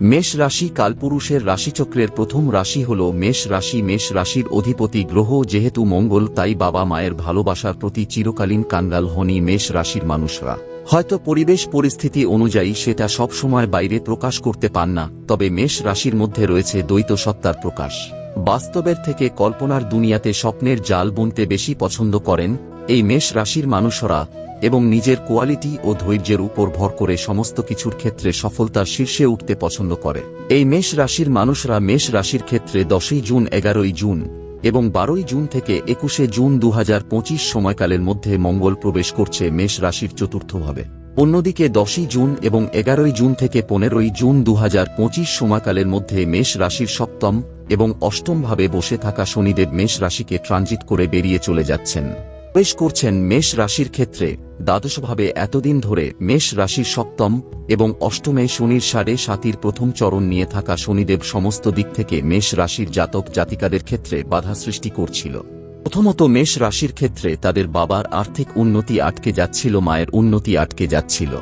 মেষ রাশি কালপুরুষের রাশিচক্রের প্রথম রাশি হল মেষ রাশি। মেষ রাশির অধিপতি গ্রহ, যেহেতু মঙ্গল, তাই বাবা মায়ের ভালোবাসার প্রতি চিরকালীন কাঙ্গাল হনি মেষ রাশির মানুষরা। হয়তো পরিবেশ পরিস্থিতি অনুযায়ী সেটা সবসময় বাইরে প্রকাশ করতে পান না, তবে মেষ রাশির মধ্যে রয়েছে দ্বৈত সত্তার প্রকাশ। বাস্তবের থেকে কল্পনার দুনিয়াতে স্বপ্নের জাল বুনতে বেশি পছন্দ করেন এই মেষ রাশির মানুষরা। এবং নিজের কোয়ালিটি ও ধৈর্যের উপর ভর করে সমস্ত কিছুর ক্ষেত্রে সফলতার শীর্ষে উঠতে পছন্দ করে। এই মেষ রাশির মানুষরা মেষ রাশির ক্ষেত্রে দশই জুন, এগারোই জুন এবং বারোই জুন থেকে একুশে জুন দু হাজার পঁচিশ সময়কালের মধ্যে মঙ্গল প্রবেশ করছে মেষ রাশির চতুর্থভাবে। অন্যদিকে দশই জুন এবং এগারোই জুন থেকে পনেরোই জুন দুহাজার পঁচিশ সময়কালের মধ্যে মেষ রাশির সপ্তম এবং অষ্টমভাবে বসে থাকা শনিদেব মেষ রাশিকে ট্রানজিট করে বেরিয়ে চলে যাচ্ছেন। প্রবেশ করছেন মেষ রাশির ক্ষেত্রে। দ্বাদশভাবে এতদিন ধরে মেষ রাশির সপ্তম এবং অষ্টমে শনির সাড়ে সাতির প্রথম চরণ নিয়ে থাকা শনিদেব সমস্ত দিক থেকে মেষ রাশির জাতক জাতিকাদের ক্ষেত্রে বাধা সৃষ্টি করছিল। প্রথমত মেষ রাশির ক্ষেত্রে তাদের বাবার আর্থিক উন্নতি আটকে যাচ্ছিল, মায়ের উন্নতি আটকে যাচ্ছিল।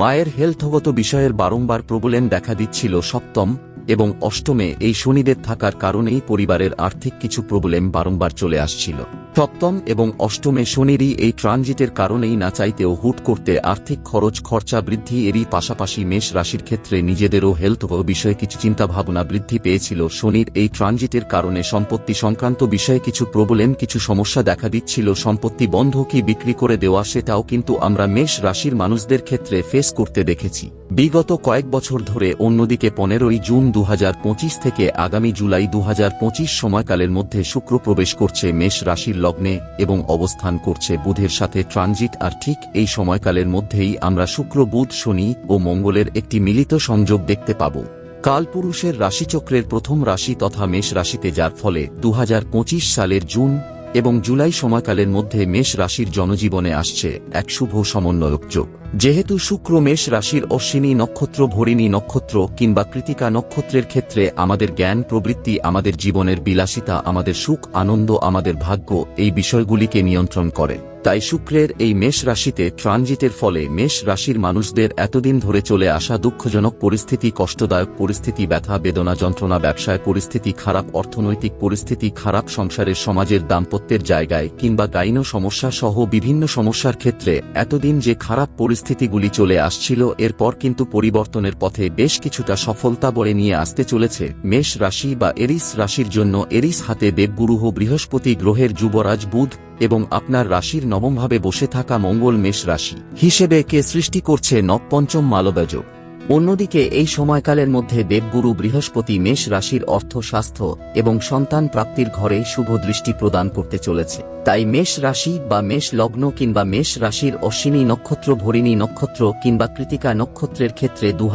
মায়ের হেলথগত বিষয়ের বারংবার প্রবলেম দেখা দিচ্ছিল সপ্তম এবং অষ্টমে এই শনিদের থাকার কারণেই পরিবারের আর্থিক কিছু প্রবলেম বারংবার চলে আসছিল। সপ্তম এবং অষ্টমে শনিরই এই ট্রানজিটের কারণেই না চাইতেও হুট করতে আর্থিক খরচ খরচা বৃদ্ধি এরই পাশাপাশি মেষ রাশির ক্ষেত্রে নিজেদেরও হেলথ বিষয়ে কিছু চিন্তাভাবনা বৃদ্ধি পেয়েছিল। শনির এই ট্রানজিটের কারণে সম্পত্তি সংক্রান্ত বিষয়ে কিছু প্রবলেম, কিছু সমস্যা দেখা দিচ্ছিল। সম্পত্তি বন্ধ কি বিক্রি করে দেওয়া সেটাও কিন্তু আমরা মেষ রাশির মানুষদের ক্ষেত্রে ফেস করতে দেখেছি। বিগত কয়েক বছর ধরে অন্যদিকে পনেরোই জুন দু হাজার পঁচিশ থেকে আগামী জুলাই দু হাজার পঁচিশ সময়কালের মধ্যে শুক্র প্রবেশ করছে মেষ রাশির লগ্নে এবং অবস্থান করছে বুধের সাথে ট্রানজিট আর ঠিক এই সময়কালের মধ্যেই আমরা শুক্র, বুধ, শনি ও মঙ্গলের একটি মিলিত সংযোগ দেখতে পাব। কালপুরুষের রাশিচক্রের প্রথম রাশি তথা মেষ রাশিতে যার ফলে দু হাজার পঁচিশ সালের জুন এবং জুলাই সময়কালের মধ্যে মেষ রাশির জনজীবনে আসছে এক শুভ সমন্বয়ক যোগ। যেহেতু শুক্র মেষ রাশির অশ্বিনী নক্ষত্র, ভরিণী নক্ষত্র কিংবা কৃতিকা নক্ষত্রের ক্ষেত্রে আমাদের জ্ঞান প্রবৃত্তি, আমাদের জীবনের বিলাসিতা, আমাদের সুখ, আনন্দ, আমাদের ভাগ্য এই বিষয়গুলিকে নিয়ন্ত্রণ করে। তাই শুক্রের এই মেষ রাশিতে ট্রানজিটের ফলে মেষ রাশির মানুষদের এতদিন ধরে চলে আসা দুঃখজনক পরিস্থিতি, কষ্টদায়ক পরিস্থিতি, ব্যথা, বেদনা, যন্ত্রণা, ব্যবসায় পরিস্থিতি, খারাপ অর্থনৈতিক পরিস্থিতি, খারাপ সংসারের সমাজের দাম্পত্যের জায়গায় কিংবা গাইন সমস্যা সহ বিভিন্ন সমস্যার ক্ষেত্রে এতদিন যে খারাপ পরিস্থিতিগুলি চলে আসছিল, এরপর কিন্তু পরিবর্তনের পথে বেশ কিছুটা সফলতা বয়ে নিয়ে আসতে চলেছে। মেষ রাশি বা এরিস রাশির জন্য এরিস হাতে দেবগুরুহ বৃহস্পতি গ্রহের যুবরাজ বুধ এবং আপনার রাশির নবমভাবে বসে থাকা মঙ্গল মেষ রাশি হিসেবে কে সৃষ্টি করছে নবপঞ্চম মালব্যযোগ অন্যদিকে, এই সময়কালের মধ্যে দেবগুরু বৃহস্পতি মেষ রাশির অর্থ স্বাস্থ্য এবং সন্তান প্রাপ্তির ঘরে শুভ দৃষ্টি প্রদান করতে চলেছে। তাই মেষ রাশি বা মেষ লগ্ন কিংবা মেষ রাশির অশ্বিনী নক্ষত্র, ভরিণী নক্ষত্র কিংবা কৃতিকা নক্ষত্রের ক্ষেত্রে দু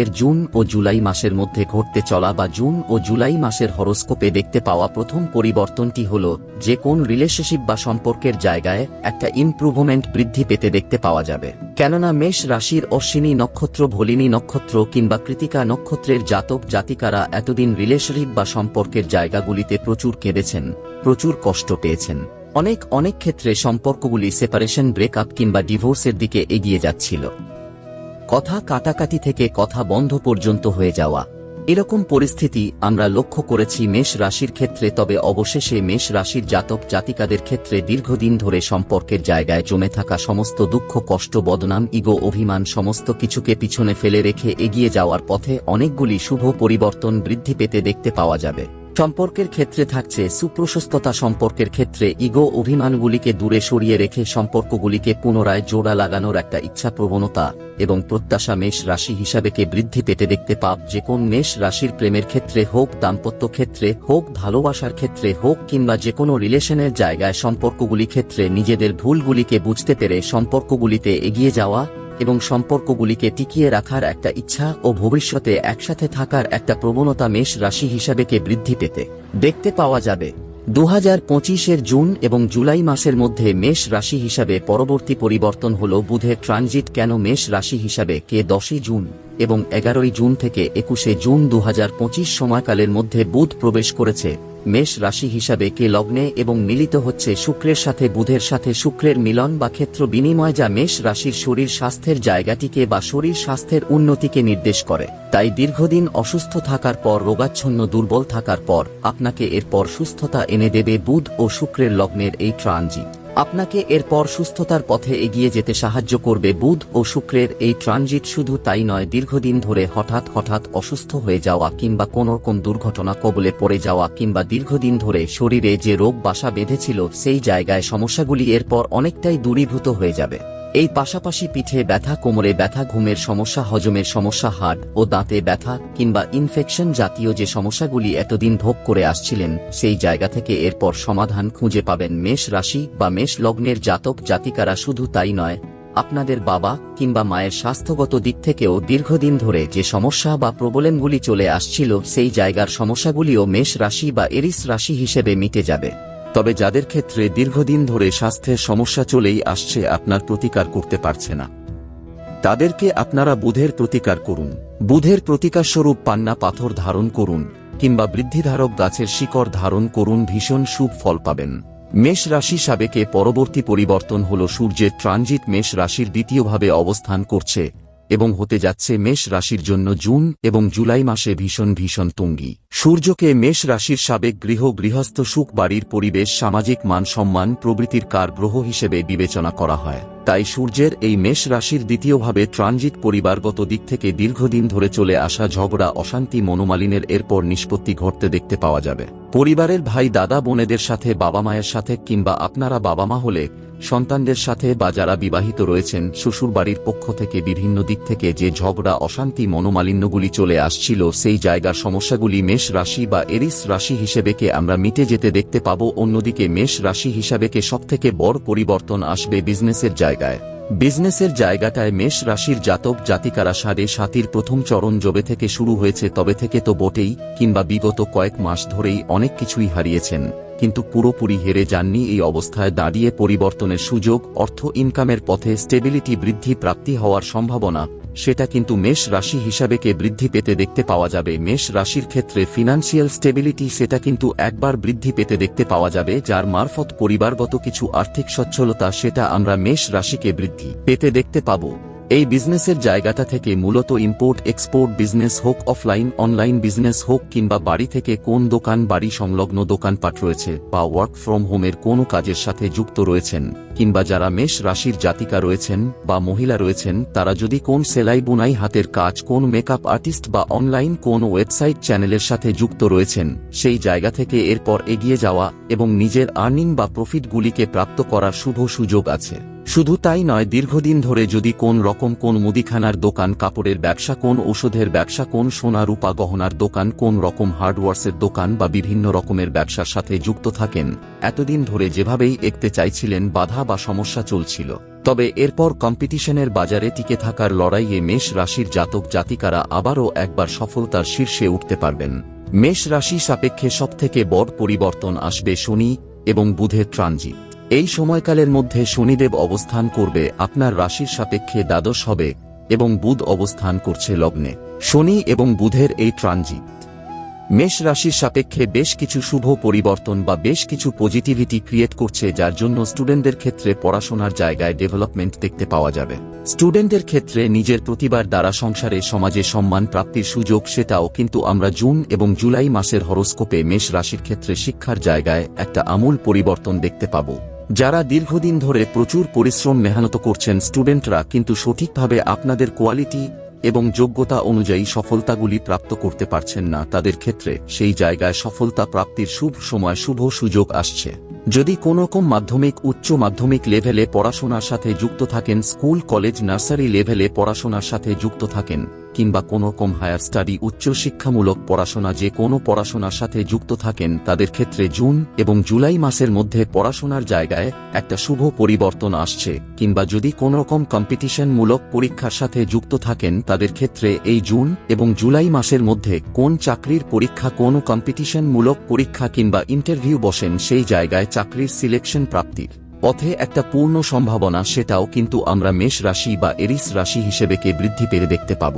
এর জুন ও জুলাই মাসের মধ্যে ঘটতে চলা বা জুন ও জুলাই মাসের হরস্কোপে দেখতে পাওয়া প্রথম পরিবর্তনটি হল, যে কোন রিলেশনশিপ বা সম্পর্কের জায়গায় একটা ইমপ্রুভমেন্ট বৃদ্ধি পেতে দেখতে পাওয়া যাবে। কেননা, মেষ রাশির অশ্বিনী নক্ষত্র ভলিনী নক্ষত্র কিংবা কৃতিকা নক্ষত্রের জাতক জাতিকারা এতদিন রিলেশনশিপ বা সম্পর্কের জায়গাগুলিতে প্রচুর কেঁদেছেন, প্রচুর কষ্ট পেয়েছেন। অনেক অনেক ক্ষেত্রে সম্পর্কগুলি সেপারেশন ব্রেকআপ কিংবা ডিভোর্সের দিকে এগিয়ে যাচ্ছিল। কথা কাটাকাটি থেকে কথা বন্ধ পর্যন্ত হয়ে যাওয়া। এরকম পরিস্থিতি আমরা লক্ষ্য করেছি মেষ রাশির ক্ষেত্রে, তবে অবশেষে মেষ রাশির জাতক জাতিকাদের ক্ষেত্রে দীর্ঘদিন ধরে সম্পর্কের জায়গায় জমে থাকা সমস্ত দুঃখ, কষ্ট, বদনাম, ইগো, অভিমান সমস্ত কিছুকে পিছনে ফেলে রেখে এগিয়ে যাওয়ার পথে অনেকগুলি শুভ পরিবর্তন বৃদ্ধি পেতে দেখতে পাওয়া যাবে। সম্পর্কের ক্ষেত্রে থাকছে সুপ্রশস্ততা সম্পর্কের ক্ষেত্রে ইগো অভিমানগুলিকে দূরে সরিয়ে রেখে সম্পর্কগুলিকে পুনরায় জোড়া লাগানোর একটা ইচ্ছা প্রবণতা এবং প্রত্যাশা মেষ রাশি হিসাবেকে বৃদ্ধি পেতে দেখতে পাব যে কোন মেষ রাশির প্রেমের ক্ষেত্রে হোক, দাম্পত্য ক্ষেত্রে হোক, ভালোবাসার ক্ষেত্রে হোক কিংবা যে কোনো রিলেশনের জায়গায় সম্পর্কগুলি ক্ষেত্রে নিজেদের ভুলগুলিকে বুঝতে পেরে সম্পর্কগুলিতে এগিয়ে যাওয়া এবং সম্পর্কগুলিকে টিকিয়ে রাখার একটা ইচ্ছা ও ভবিষ্যতে একসাথে থাকার একটা প্রবণতা মেষ রাশি হিসাবেকে বৃদ্ধি পেতে দেখতে পাওয়া যাবে। দু এর জুন এবং জুলাই মাসের মধ্যে মেষ রাশি হিসাবে পরবর্তী পরিবর্তন হল বুধের ট্রানজিট কেন মেষ রাশি হিসাবে কে দশই জুন এবং এগারোই জুন থেকে একুশে জুন দু হাজার পঁচিশ সময়কালের মধ্যে বুধ প্রবেশ করেছে। মেষ রাশি হিসাবে কে লগ্নে এবং মিলিত হচ্ছে শুক্রের সাথে, বুধের সাথে, শুক্রের মিলন বা ক্ষেত্র বিনিময় যা মেষ রাশির শরীর স্বাস্থ্যের জায়গাটিকে বা শরীর স্বাস্থ্যের উন্নতিকে নির্দেশ করে। তাই দীর্ঘদিন অসুস্থ থাকার পর, রোগাচ্ছন্ন, দুর্বল থাকার পর, আপনাকে এরপর সুস্থতা এনে দেবে বুধ ও শুক্রের লগ্নের এই ট্রানজিট। আপনাকে এরপর সুস্থতার পথে এগিয়ে যেতে সাহায্য করবে বুধ ও শুক্রের এই ট্রানজিট। শুধু তাই নয়, দীর্ঘদিন ধরে হঠাৎ হঠাৎ অসুস্থ হয়ে যাওয়া কিংবা কোনো কোন দুর্ঘটনা, কবলে পড়ে যাওয়া কিংবা দীর্ঘদিন ধরে শরীরে যে রোগ বাসা বেঁধেছিল, সেই জায়গায় সমস্যাগুলি এরপর অনেকটাই দূরীভূত হয়ে যাবে। এই পাশাপাশি পিঠে ব্যথা, কোমরে ব্যথা, ঘুমের সমস্যা, হজমের সমস্যা, হাড় ও দাঁতে ব্যথা কিংবা ইনফেকশন জাতীয় যে সমস্যাগুলি এতদিন ভোগ করে আসছিলেন, সেই জায়গা থেকে এরপর সমাধান খুঁজে পাবেন মেষ রাশি বা মেষ লগ্নের জাতক জাতিকারা শুধু তাই নয়। আপনাদের বাবা কিংবা মায়ের স্বাস্থ্যগত দিক থেকেও দীর্ঘদিন ধরে যে সমস্যা বা প্রবলেমগুলি চলে আসছিল, সেই জায়গার সমস্যাগুলিও মেষ রাশি বা এরিস রাশি হিসেবে মিটে যাবে। তবে যাদের ক্ষেত্রে দীর্ঘদিন ধরে স্বাস্থ্যের সমস্যা চলেই আসছে আপনার প্রতিকার করতে পারছে না। তাদেরকে আপনারা বুধের প্রতিকার করুন। বুধের প্রতিকার স্বরূপ পান্না পাথর ধারণ করুন, কিংবা বৃদ্ধিধারক গাছের শিকড় ধারণ করুন, ভীষণ শুভ ফল পাবেন। মেষ রাশি সাবেকে পরবর্তী পরিবর্তন হল সূর্যের ট্রানজিট মেষ রাশির দ্বিতীয়ভাবে অবস্থান করছে। এবং হতে যাচ্ছে মেষ রাশির জন্য জুন এবং জুলাই মাসে ভীষণ ভীষণ তুঙ্গি। সূর্যকে মেষ রাশির সাবেক গৃহ, গৃহস্থ, সুখ, বাড়ির পরিবেশ, সামাজিক মান সম্মান প্রভৃতির কার গ্রহ হিসেবে বিবেচনা করা হয়। তাই সূর্যের এই মেষ রাশির দ্বিতীয়ভাবে ট্রানজিট পরিবারগত দিক থেকে দীর্ঘদিন ধরে চলে আসা ঝগড়া, অশান্তি, মনোমালিনের এরপর নিষ্পত্তি ঘটতে দেখতে পাওয়া যাবে। পরিবারের ভাই, দাদা, বোনেদের সাথে, বাবা মায়ের সাথে কিংবা আপনারা বাবা মা হলে, সন্তানদের সাথে বা যারা বিবাহিত রয়েছেন, শ্বশুরবাড়ির পক্ষ থেকে বিভিন্ন দিক থেকে যে ঝগড়া, অশান্তি, মনোমালিন্যগুলি চলে আসছিল, সেই জায়গার সমস্যাগুলি মেষ রাশি বা এরিস রাশি হিসেবেকে আমরা মিটে যেতে দেখতে পাব। অন্যদিকে মেষ রাশি হিসাবেকে সবথেকে বড় পরিবর্তন আসবে বিজনেসের জায়গায়। বিজনেসের জায়গাটায় মেষ রাশির জাতক জাতিকারা সাড়ে সাতির প্রথম চরণ জবে থেকে শুরু হয়েছে, তবে থেকে তো বটেই, কিংবা বিগত কয়েক মাস ধরেই অনেক কিছুই হারিয়েছেন। কিন্তু পুরোপুরি হেরে যাননি এই অবস্থায় দাঁড়িয়ে পরিবর্তনের সুযোগ, অর্থ ইনকামের পথে স্টেবিলিটি বৃদ্ধি, প্রাপ্তি হওয়ার সম্ভাবনা। সেটা কিন্তু মেষ রাশি হিসাবেকে বৃদ্ধি পেতে দেখতে পাওয়া যাবে। মেষ রাশির ক্ষেত্রে ফিনান্সিয়াল স্টেবিলিটি সেটা কিন্তু একবার বৃদ্ধি পেতে দেখতে পাওয়া যাবে, যার মারফত পরিবারগত কিছু আর্থিক সচ্ছলতা সেটা আমরা মেষ রাশিকে বৃদ্ধি পেতে দেখতে পাবো। এই বিজনেসের জায়গাটা থেকে মূলত ইম্পোর্ট, এক্সপোর্ট বিজনেস হোক, অফলাইন, অনলাইন বিজনেস হোক, কিংবা বাড়ি থেকে কোন দোকান, বাড়ি সংলগ্ন দোকানপাট রয়েছে, বা ওয়ার্ক ফ্রম হোমের কোনো কাজের সাথে যুক্ত রয়েছেন, কিংবা যারা মেষ রাশির জাতিকা রয়েছেন, বা মহিলা রয়েছেন, তারা যদি কোন সেলাই বুনাই হাতের কাজ, কোন মেকআপ আর্টিস্ট বা অনলাইন কোন ওয়েবসাইট চ্যানেলের সাথে যুক্ত রয়েছেন, সেই জায়গা থেকে এরপর এগিয়ে যাওয়া এবং নিজের আর্নিং বা প্রফিটগুলিকে প্রাপ্ত করার শুভ সুযোগ আছে। শুধু তাই নয়, দীর্ঘদিন ধরে যদি কোন রকম কোন মুদিখানার দোকান, কাপড়ের ব্যবসা, কোন ওষুধের ব্যবসা, কোন সোনা রূপা গহনার দোকান, কোন রকম হার্ডওয়ার্সের দোকান বা বিভিন্ন রকমের ব্যবসার সাথে যুক্ত থাকেন, এতদিন ধরে যেভাবেই এগতে চাইছিলেন, বাধা বা সমস্যা চলছিল। তবে এরপর কম্পিটিশনের বাজারে টিকে থাকার লড়াইয়ে মেষ রাশির জাতক জাতিকারা আবারও একবার সফলতার শীর্ষে উঠতে পারবেন। মেষ রাশি সাপেক্ষে সবথেকে বড় পরিবর্তন আসবে শনি এবং বুধের ট্রানজিট। এই সময়কালের মধ্যে শনিদেব অবস্থান করবে আপনার রাশির সাপেক্ষে দ্বাদশ হবে এবং বুধ অবস্থান করছে লগ্নে। শনি এবং বুধের এই ট্রানজিট। মেষ রাশির সাপেক্ষে বেশ কিছু শুভ পরিবর্তন বা বেশ কিছু পজিটিভিটি ক্রিয়েট করছে যার জন্য স্টুডেন্টদের ক্ষেত্রে পড়াশোনার জায়গায় ডেভেলপমেন্ট দেখতে পাওয়া যাবে। স্টুডেন্টদের ক্ষেত্রে নিজের প্রতিবার দ্বারা সংসারে সমাজে সম্মান প্রাপ্তির সুযোগ সেটাও কিন্তু আমরা জুন এবং জুলাই মাসের হরস্কোপে মেষ রাশির ক্ষেত্রে শিক্ষার জায়গায় একটা আমূল পরিবর্তন দেখতে পাব। যারা দীর্ঘদিন ধরে প্রচুর পরিশ্রম মেহনত করছেন স্টুডেন্টরা কিন্তু সঠিকভাবে আপনাদের কোয়ালিটি এবং যোগ্যতা অনুযায়ী সফলতাগুলি প্রাপ্ত করতে পারছেন না। তাদের ক্ষেত্রে সেই জায়গায় সফলতা প্রাপ্তির শুভ সময়, শুভ সুযোগ আসছে। যদি কোনোরকম মাধ্যমিক, উচ্চ মাধ্যমিক লেভেলে পড়াশোনার সাথে যুক্ত থাকেন, স্কুল, কলেজ, নার্সারি লেভেলে পড়াশোনার সাথে যুক্ত থাকেন কিংবা কোনো রকম হায়ার স্টাডি উচ্চশিক্ষামূলক পড়াশোনা, যে কোনো পড়াশোনার সাথে যুক্ত থাকেন, তাদের ক্ষেত্রে জুন এবং জুলাই মাসের মধ্যে পড়াশোনার জায়গায় একটা শুভ পরিবর্তন আসছে। কিংবা যদি কোনো রকম কম্পিটিশনমূলক পরীক্ষার সাথে যুক্ত থাকেন, তাদের ক্ষেত্রে এই জুন এবং জুলাই মাসের মধ্যে কোন চাকরির পরীক্ষা, কোন কম্পিটিশনমূলক পরীক্ষা কিংবা ইন্টারভিউ বসেন, সেই জায়গায় চাকরির সিলেকশন প্রাপ্তির পথে একটা পূর্ণ সম্ভাবনা, সেটাও কিন্তু আমরা মেষ রাশি বা এরিস রাশি হিসেবেকে বৃদ্ধি পেতে দেখতে পাব।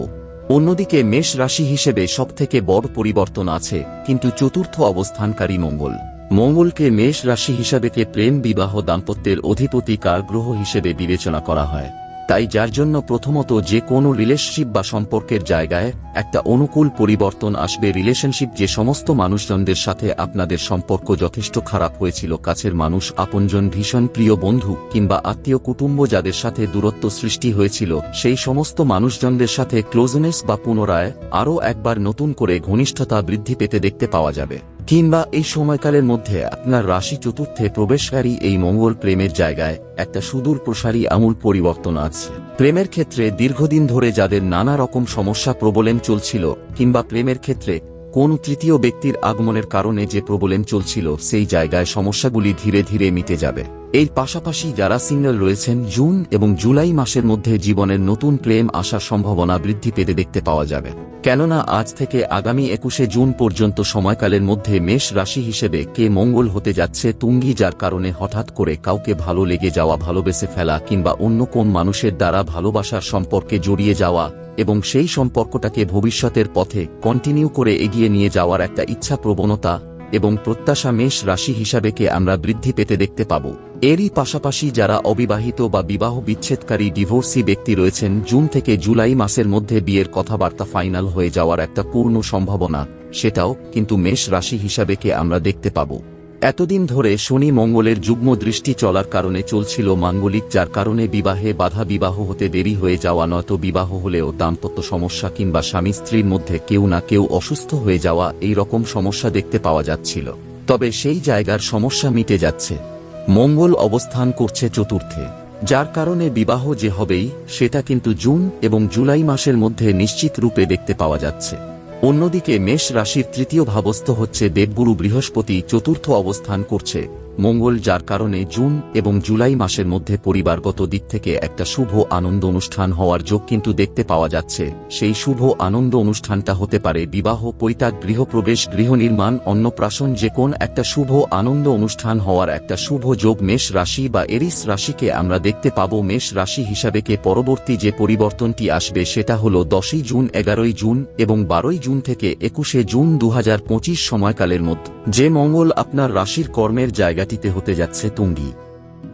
অন্যদিকে মেষ রাশি হিসেবে সবথেকে বড় পরিবর্তন আছে, কিন্তু চতুর্থ অবস্থানকারী মঙ্গল। মঙ্গলকে মেষ রাশি হিসাবেকে প্রেম, বিবাহ, দাম্পত্যের অধিপতি, কার গ্রহ হিসেবে বিবেচনা করা হয়। তাই যার জন্য প্রথমত যে কোনো রিলেশনশিপ বা সম্পর্কের জায়গায় একটা অনুকূল পরিবর্তন আসবে। রিলেশনশিপ যে সমস্ত মানুষজনদের সাথে আপনাদের সম্পর্ক যথেষ্ট খারাপ হয়েছিল, কাছের মানুষ, আপনজন, ভীষণ প্রিয় বন্ধু কিংবা আত্মীয় কুটুম্ব যাদের সাথে দূরত্ব সৃষ্টি হয়েছিল, সেই সমস্ত মানুষজনদের সাথে ক্লোজনেস বা পুনরায় আরও একবার নতুন করে ঘনিষ্ঠতা বৃদ্ধি পেতে দেখতে পাওয়া যাবে। কিংবা এই সময়কালের মধ্যে আপনার রাশি চতুর্থে প্রবেশকারী এই মঙ্গল প্রেমের জায়গায় একটা সুদূর প্রসারী আমূল পরিবর্তন আছে। প্রেমের ক্ষেত্রে দীর্ঘদিন ধরে যাদের নানা রকম সমস্যা প্রবলেম চলছিল কিংবা প্রেমের ক্ষেত্রে কোন তৃতীয় ব্যক্তির আগমনের কারণে যে প্রবলেম চলছিল সেই জায়গায় সমস্যাগুলি ধীরে ধীরে মিটে যাবে। এর পাশাপাশি যারা সিঙ্গেল রয়েছেন, জুন এবং জুলাই মাসের মধ্যে জীবনের নতুন প্রেম আসার সম্ভাবনা বৃদ্ধি পেতে দেখতে পাওয়া যাবে। কেননা আজ থেকে আগামী একুশে জুন পর্যন্ত সময়কালের মধ্যে মেষ রাশি হিসেবে কে মঙ্গল হতে যাচ্ছে তুঙ্গি যার কারণে হঠাৎ করে কাউকে ভালো লেগে যাওয়া, ভালোবেসে ফেলা কিংবা অন্য কোন মানুষের দ্বারা ভালোবাসার সম্পর্কে জড়িয়ে যাওয়া এবং সেই সম্পর্কটাকে ভবিষ্যতের পথে কন্টিনিউ করে এগিয়ে নিয়ে যাওয়ার একটা ইচ্ছা প্রবণতা এবং প্রত্যাশা মেষ রাশি হিসাবেকে আমরা বৃদ্ধি পেতে দেখতে পাব। এরই পাশাপাশি যারা অবিবাহিত বা বিবাহ বিচ্ছেদকারী ডিভোর্সি ব্যক্তি রয়েছেন, জুন থেকে জুলাই মাসের মধ্যে বিয়ের কথাবার্তা ফাইনাল হয়ে যাওয়ার একটা পূর্ণ সম্ভাবনা, সেটাও কিন্তু মেষ রাশি হিসাবেকে আমরা দেখতে পাব। এতদিন ধরে শনি মঙ্গলের যুগ্ম দৃষ্টি চলার কারণে চলছিল মাঙ্গলিক, যার কারণে বিবাহে বাধা বিবাহ হতে দেরি হয়ে যাওয়া নয়তো বিবাহ হলেও দাম্পত্য সমস্যা কিংবা স্বামী স্ত্রীর মধ্যে কেউ না কেউ অসুস্থ হয়ে যাওয়া এই রকম সমস্যা দেখতে পাওয়া যাচ্ছিল। তবে সেই জায়গার সমস্যা মিটে যাচ্ছে। মঙ্গল অবস্থান করছে চতুর্থে। যার কারণে বিবাহ যে হবেই, সেটা কিন্তু জুন এবং জুলাই মাসের মধ্যে নিশ্চিত রূপে দেখতে পাওয়া যাচ্ছে। অন্যদিকে মেষ রাশির তৃতীয় ভাবস্থ হচ্ছে দেবগুরু বৃহস্পতি চতুর্থ অবস্থান করছে। মঙ্গল যার কারণে জুন এবং জুলাই মাসের মধ্যে পরিবারগত দিক থেকে একটা শুভ আনন্দ অনুষ্ঠান হওয়ার যোগ কিন্তু দেখতে পাওয়া যাচ্ছে। সেই শুভ আনন্দ অনুষ্ঠানটা হতে পারে বিবাহ পৈতাক গৃহপ্রবেশ গৃহ নির্মাণ অন্নপ্রাশন, যে কোন একটা শুভ আনন্দ অনুষ্ঠান হওয়ার একটা শুভ যোগ মেষ রাশি বা এরিস রাশিকে আমরা দেখতে পাব। মেষ রাশি হিসাবে কে পরবর্তী যে পরিবর্তনটি আসবে সেটা হল দশই জুন, এগারোই জুন এবং বারোই জুন থেকে একুশে জুন দু হাজার পঁচিশ সময়কালের মধ্যে। যে মঙ্গল আপনার রাশির কর্মের জায়গাটিতে হতে যাচ্ছে তুঙ্গি।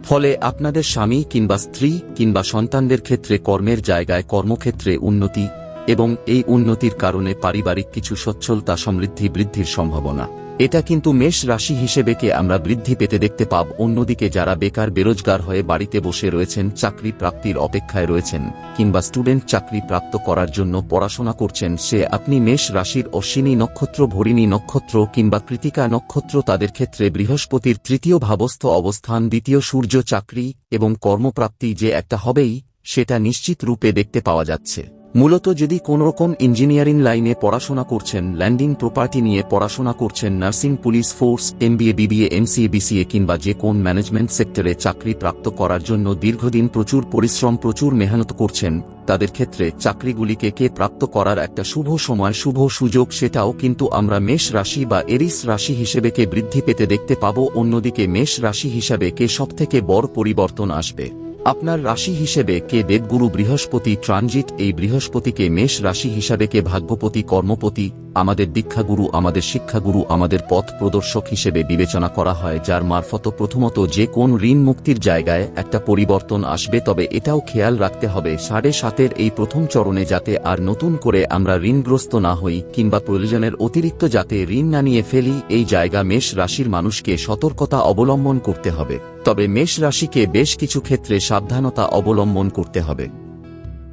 ফলে আপনাদের স্বামী কিংবা স্ত্রী কিংবা সন্তানদের ক্ষেত্রে কর্মের জায়গায় কর্মক্ষেত্রে উন্নতি এবং এই উন্নতির কারণে পারিবারিক কিছু সচ্ছলতা সমৃদ্ধি বৃদ্ধির সম্ভাবনা। এটা কিন্তু মেষ রাশি হিসেবেকে আমরা বৃদ্ধি পেতে দেখতে পাব। অন্যদিকে যারা বেকার, বেরোজগার হয়ে বাড়িতে বসে রয়েছেন, চাকরি প্রাপ্তির অপেক্ষায় রয়েছেন কিংবা স্টুডেন্ট চাকরি প্রাপ্ত করার জন্য পড়াশোনা করছেন, সে আপনি মেষ রাশির অশ্বিনী নক্ষত্র, ভরিণী নক্ষত্র কিংবা কৃতিকা নক্ষত্র তাদের ক্ষেত্রে বৃহস্পতির তৃতীয় ভাবস্থ অবস্থান, দ্বিতীয় সূর্য চাকরি এবং কর্মপ্রাপ্তি যে একটা হবেই, সেটা নিশ্চিত রূপে দেখতে পাওয়া যাচ্ছে। মূলত যদি কোনোরকম ইঞ্জিনিয়ারিং লাইনে পড়াশোনা করছেন, ল্যান্ডিং প্রপার্টি নিয়ে পড়াশোনা করছেন, nursing police force, MBA, BBA, MCA, BCA কিংবা যে কোন ম্যানেজমেন্ট সেক্টরে চাকরি প্রাপ্ত করার জন্য দীর্ঘদিন প্রচুর পরিশ্রম, প্রচুর মেহনত করছেন, তাদের ক্ষেত্রে চাকরিগুলিকে কে প্রাপ্ত করার একটা শুভ সময়, শুভ সুযোগ সেটাও কিন্তু আমরা মেষ রাশি বা এরিস রাশি হিসেবে কে বৃদ্ধি পেতে দেখতে পাব, অন্যদিকে মেষ রাশি হিসাবে কে সবথেকে বড় পরিবর্তন আসবে। আপনার রাশি হিসেবে কে দেবগুরু বৃহস্পতি ট্রানজিট, এই বৃহস্পতিকে মেষ রাশি হিসাবে কে ভাগ্যপতি, কর্মপতি, আমাদের দীক্ষাগুরু, আমাদের শিক্ষাগুরু, আমাদের পথ প্রদর্শক হিসেবে বিবেচনা করা হয়, যার মারফত প্রথমত যে কোন ঋণ মুক্তির জায়গায় একটা পরিবর্তন আসবে, তবে এটাও খেয়াল রাখতে হবে, সাড়ে সাতের এই প্রথম চরণে যাতে আর নতুন করে আমরা ঋণগ্রস্ত না হই, কিংবা প্রয়োজনের অতিরিক্ত যাতে ঋণ না নিয়ে ফেলি, এই জায়গা মেষ রাশির মানুষকে সতর্কতা অবলম্বন করতে হবে। তবে মেষ রাশিকে বেশ কিছু ক্ষেত্রে সাবধানতা অবলম্বন করতে হবে।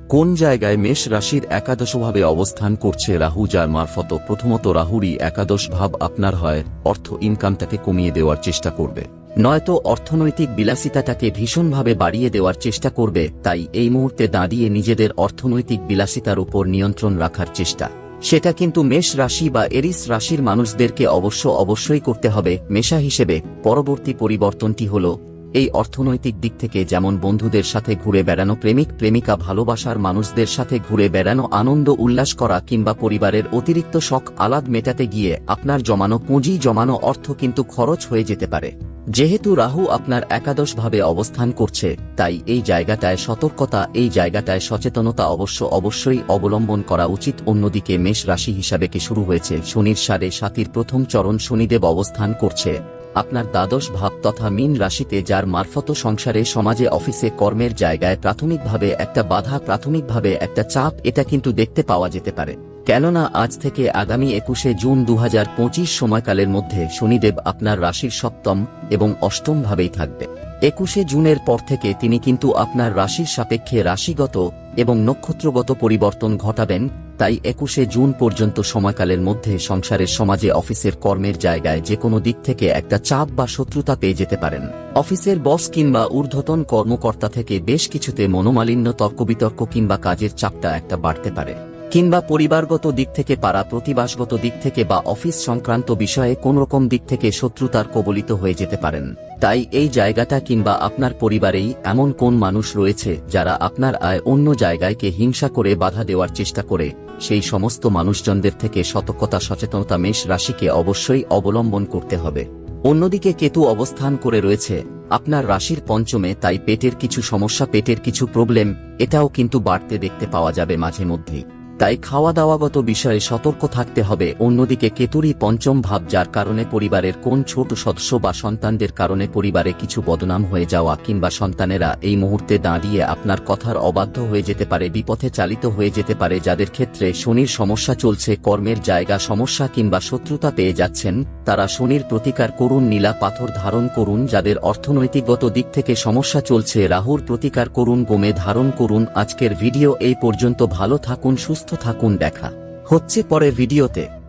কোন জায়গায় মেষ রাশির একাদশভাবে অবস্থান করছে রাহু, যার মারফত প্রথমত রাহুরই একাদশ ভাব আপনার হয়, অর্থ ইনকামটাকে কমিয়ে দেওয়ার চেষ্টা করবে। নয়তো অর্থনৈতিক বিলাসিতাটাকে ভীষণভাবে বাড়িয়ে দেওয়ার চেষ্টা করবে, তাই এই মুহূর্তে দাঁড়িয়ে নিজেদের অর্থনৈতিক বিলাসিতার উপর নিয়ন্ত্রণ রাখার চেষ্টা। সেটা কিন্তু মেষ রাশি বা এরিস রাশির মানুষদেরকে অবশ্য অবশ্যই করতে হবে মেশা হিসেবে। পরবর্তী পরিবর্তনটি হল এই অর্থনৈতিক দিক থেকে যেমন বন্ধুদের সাথে ঘুরে বেড়ানো প্রেমিক, প্রেমিকা ভালোবাসার মানুষদের সাথে ঘুরে বেড়ানো আনন্দ, উল্লাস করা কিংবা পরিবারের অতিরিক্ত শখ, আলাদ মেটাতে গিয়ে আপনার জমানো পুঁজি, জমানো অর্থ কিন্তু খরচ হয়ে যেতে পারে। যেহেতু রাহু আপনার একাদশভাবে অবস্থান করছে, তাই এই জায়গাটায় সতর্কতা, এই জায়গাটায় সচেতনতা অবশ্য অবশ্যই অবলম্বন করা উচিত। অন্যদিকে মেষ রাশি হিসাবে কি শুরু হয়েছে? শনির সাড়ে সাতির প্রথম চরণ শনিদেব অবস্থান করছে। আপনার দ্বাদশ ভাব তথা মীন রাশিতে যার মারফত সংসারে, সমাজে, অফিসে, কর্মের জায়গায় প্রাথমিকভাবে একটা বাধা, প্রাথমিকভাবে একটা চাপ, এটা কিন্তু দেখতে পাওয়া যেতে পারে। কেননা আজ থেকে আগামী একুশে জুন দু হাজার পঁচিশ সময়কালের মধ্যে শনিদেব আপনার রাশির সপ্তম এবং অষ্টম ভাবেই থাকবে। একুশে জুনের পর থেকে তিনি কিন্তু আপনার রাশির সাপেক্ষে রাশিগত এবং নক্ষত্রগত পরিবর্তন ঘটাবেন তাই একুশে জুন পর্যন্ত সময়কালের মধ্যে সংসারের সমাজে অফিসের কর্মের জায়গায় যে কোনো দিক থেকে একটা চাপ বা শত্রুতা পেয়ে যেতে পারেন। অফিসের বস কিংবা ঊর্ধ্বতন কর্মকর্তা থেকে বেশ কিছুতে মনোমালিন্য, তর্কবিতর্ক কিংবা কাজের চাপটা একটা বাড়তে পারে। কিংবা পরিবারগত দিক থেকে পাড়া প্রতিবাসগত দিক থেকে বা অফিস সংক্রান্ত বিষয়ে কোন রকম দিক থেকে শত্রুতার কবলিত হয়ে যেতে পারেন। তাই এই জায়গাটা কিংবা আপনার পরিবারেই এমন কোন মানুষ রয়েছে যারা আপনার আয় অন্য জায়গায়কে হিংসা করে বাধা দেওয়ার চেষ্টা করে, সেই সমস্ত মানুষজনদের থেকে সতর্কতা, সচেতনতা মেষ রাশিকে অবশ্যই অবলম্বন করতে হবে। অন্যদিকে কেতু অবস্থান করে রয়েছে, আপনার রাশির পঞ্চমে তাই পেটের কিছু সমস্যা, পেটের কিছু প্রবলেম, এটাও কিন্তু বাড়তে দেখতে পাওয়া যাবে মাঝে মধ্যেই। তাই খাওয়া দাওয়াগত বিষয়ে সতর্ক থাকতে হবে। অন্যদিকে কেতুরি পঞ্চম ভাব, যার কারণে পরিবারের কোন ছোট সদস্য বা সন্তানদের কারণে পরিবারে কিছু বদনাম হয়ে যাওয়া কিংবা সন্তানেরা এই মুহূর্তে দাঁড়িয়ে আপনার কথার অবাধ্য হয়ে যেতে পারে, বিপথে চালিত হয়ে যেতে পারে, যাদের ক্ষেত্রে শনির সমস্যা চলছে, কর্মের জায়গা সমস্যা কিংবা শত্রুতা পেয়ে যাচ্ছেন, তারা শনির প্রতিকার করুন, নীলা পাথর ধারণ করুন, যাদের অর্থনৈতিকগত দিক থেকে সমস্যা চলছে, রাহুর প্রতিকার করুন, গোমে ধারণ করুন। আজকের ভিডিও এই পর্যন্ত, ভালো থাকুন, সুস্থ থাকুন দেখা। হচ্ছে পরে ভিডিওতে।